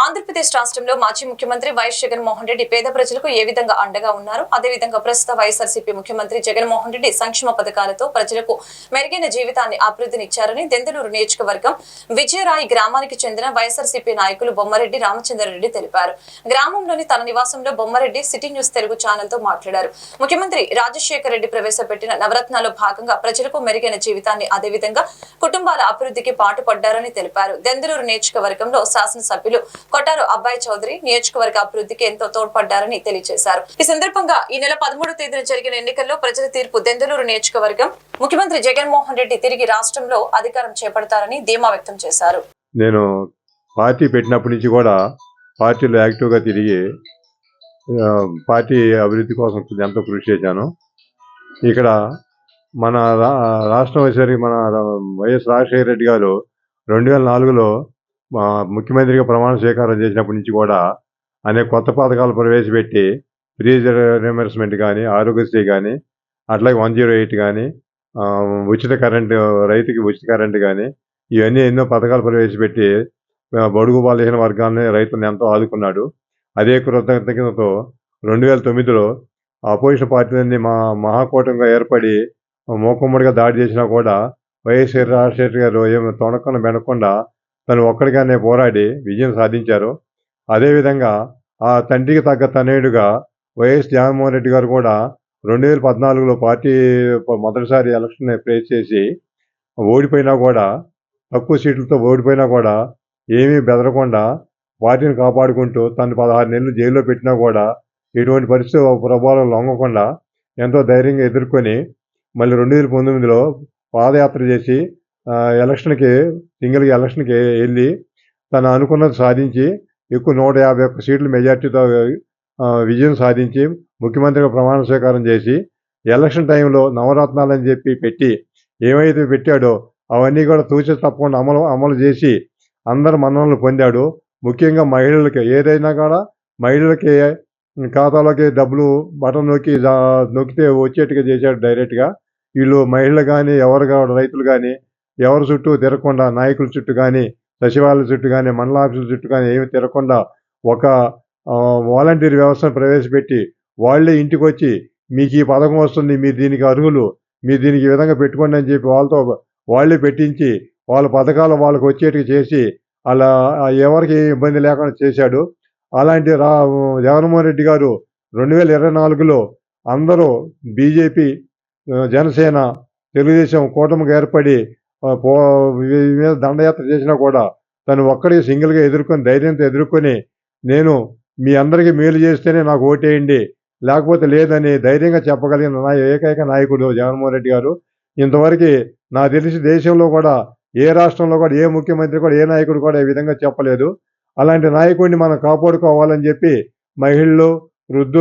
ఆంధ్రప్రదేశ్ రాష్ట్రంలో మాజీ ముఖ్యమంత్రి వైఎస్ జగన్మోహన్ రెడ్డి పేద ప్రజలకు ఏ విధంగా అండగా ఉన్నారు? అదేవిధంగా ప్రస్తుత వైఎస్ఆర్సీపీ ముఖ్యమంత్రి జగన్మోహన్ రెడ్డి సంక్షేమ పథకాలతో ప్రజలకు మెరుగైన జీవితాన్ని అభివృద్ధినిచ్చారని దెందులూరు నియోజకవర్గం విజయరాయి గ్రామానికి చెందిన వైఎస్ఆర్సీపీ నాయకులు బొమ్మరెడ్డి రామచంద్రరెడ్డి తెలిపారు. గ్రామంలోని తన నివాసంలో బొమ్మరెడ్డి సిటీ న్యూస్ తెలుగు ఛానల్తో మాట్లాడారు. ముఖ్యమంత్రి రాజశేఖర రెడ్డి ప్రవేశపెట్టిన నవరత్నాల్లో భాగంగా ప్రజలకు మెరుగైన జీవితాన్ని అదేవిధంగా కుటుంబాల అభివృద్ధికి పాటుపడ్డారని తెలిపారు. దెందులూరు నియోజకవర్గంలో శాసనసభ్యులు కొట్టారు అబ్బాయి చౌదరి. నియోజకవర్గ అభివృద్ధికి ఎంతో తోడ్పడ్డారని తెలియజేశారు. ఈ సందర్భంగా ఈ నెల పదమూడో తేదీన జరిగిన ఎన్నికల్లో ప్రజల తీర్పు దెందులూరు నియోజకవర్గం ముఖ్యమంత్రి జగన్మోహన్ రెడ్డి తిరిగి రాష్ట్రంలో అధికారం చేపడతారని ధీమా వ్యక్తం చేశారు. నేను పార్టీ పెట్టినప్పటి నుంచి కూడా పార్టీలో యాక్టివ్గా తిరిగి పార్టీ అభివృద్ధి కోసం ఎంతో కృషి చేశాను. ఇక్కడ మన రా రాష్ట్రం వచ్చేసరికి మన వైఎస్ రాజశేఖర రెడ్డి గారు రెండు వేల నాలుగులో ముఖ్యమంత్రిగా ప్రమాణ స్వీకారం చేసినప్పటి నుంచి కూడా అనేక కొత్త పథకాలు ప్రవేశపెట్టి ఫ్రీ రిమర్స్మెంట్ కానీ ఆరోగ్యశ్రీ కానీ అట్లాగే వన్ జీరో ఎయిట్ కానీ ఉచిత కరెంటు రైతుకి ఉచిత కరెంటు కానీ ఇవన్నీ ఎన్నో పథకాలు ప్రవేశపెట్టి బడుగు బలహీన వర్గాన్ని రైతులను ఎంతో ఆదుకున్నాడు. అదే కృతజ్ఞతతో రెండు వేల తొమ్మిదిలో అపోజిషన్ పార్టీలన్నీ మా మహాకూటంగా ఏర్పడి మూకుమ్మడిగా దాడి చేసినా కూడా వైఎస్ రాజశేఖర్ గారు ఏమి తొణకుండా బెనకుండా తను ఒక్కడిగానే పోరాడి విజయం సాధించారు. అదేవిధంగా ఆ తండ్రికి తగ్గ తనయుడుగా వైఎస్ జగన్మోహన్ రెడ్డి గారు కూడా రెండు వేల పద్నాలుగులో పార్టీ మొదటిసారి ఎలక్షన్ ఫేస్ చేసి ఓడిపోయినా కూడా తక్కువ సీట్లతో ఓడిపోయినా కూడా ఏమీ బెదరకుండా పార్టీని కాపాడుకుంటూ తను పదహారు నెలలు జైల్లో పెట్టినా కూడా ఎటువంటి పరిస్థితి ప్రభావం లొంగకుండా ఎంతో ధైర్యంగా ఎదుర్కొని మళ్ళీ రెండు వేల పంతొమ్మిదిలో పాదయాత్ర చేసి ఎలక్షన్కి సింగిల్ ఎలక్షన్కి వెళ్ళి తను అనుకున్నది సాధించి ఎక్కువ నూట యాభై ఒక్క సీట్లు మెజార్టీతో విజయం సాధించి ముఖ్యమంత్రిగా ప్రమాణ స్వీకారం చేసి ఎలక్షన్ టైంలో నవరత్నాలు అని చెప్పి పెట్టి ఏమైతే పెట్టాడో అవన్నీ కూడా తూచి తప్పకుండా అమలు అమలు చేసి అందరు మన్ననలు పొందాడు. ముఖ్యంగా మహిళలకి ఏదైనా కూడా మహిళలకి ఖాతాలోకి డబ్బులు బటన్ నొక్కి నొక్కితే వచ్చేట్టుగా చేశాడు డైరెక్ట్గా. వీళ్ళు మహిళలు కానీ ఎవరు కావాలి రైతులు కానీ ఎవరి చుట్టూ తిరగకుండా నాయకుల చుట్టూ కానీ సచివాలయ చుట్టూ కానీ మండల ఆఫీసుల చుట్టూ కానీ ఏమి తిరగకుండా ఒక వాలంటీర్ వ్యవస్థను ప్రవేశపెట్టి వాళ్ళే ఇంటికి వచ్చి మీకు ఈ పథకం వస్తుంది మీరు దీనికి అర్హులు మీరు దీనికి ఈ విధంగా పెట్టుకోండి అని చెప్పి వాళ్ళతో వాళ్ళే పెట్టించి వాళ్ళ పథకాలు వాళ్ళకి వచ్చేట్టుగా చేసి అలా ఎవరికి ఇబ్బంది లేకుండా చేశాడు. అలాంటి రా జగన్మోహన్ రెడ్డి గారు రెండు వేల ఇరవై నాలుగులో అందరూ బీజేపీ జనసేన తెలుగుదేశం కూటమికి ఏర్పడి మీద దండయాత్ర చేసినా కూడా తను ఒక్కడికి సింగిల్గా ఎదుర్కొని ధైర్యంతో ఎదుర్కొని నేను మీ అందరికీ మేలు చేస్తేనే నాకు ఓటేయండి లేకపోతే లేదని ధైర్యంగా చెప్పగలిగిన నా ఏకైక నాయకుడు జగన్మోహన్ రెడ్డి గారు. ఇంతవరకు నాకు తెలిసి దేశంలో కూడా ఏ రాష్ట్రంలో కూడా ఏ ముఖ్యమంత్రి కూడా ఏ నాయకుడు కూడా ఈ విధంగా చెప్పలేదు. అలాంటి నాయకుడిని మనం కాపాడుకోవాలని చెప్పి మహిళలు వృద్ధులు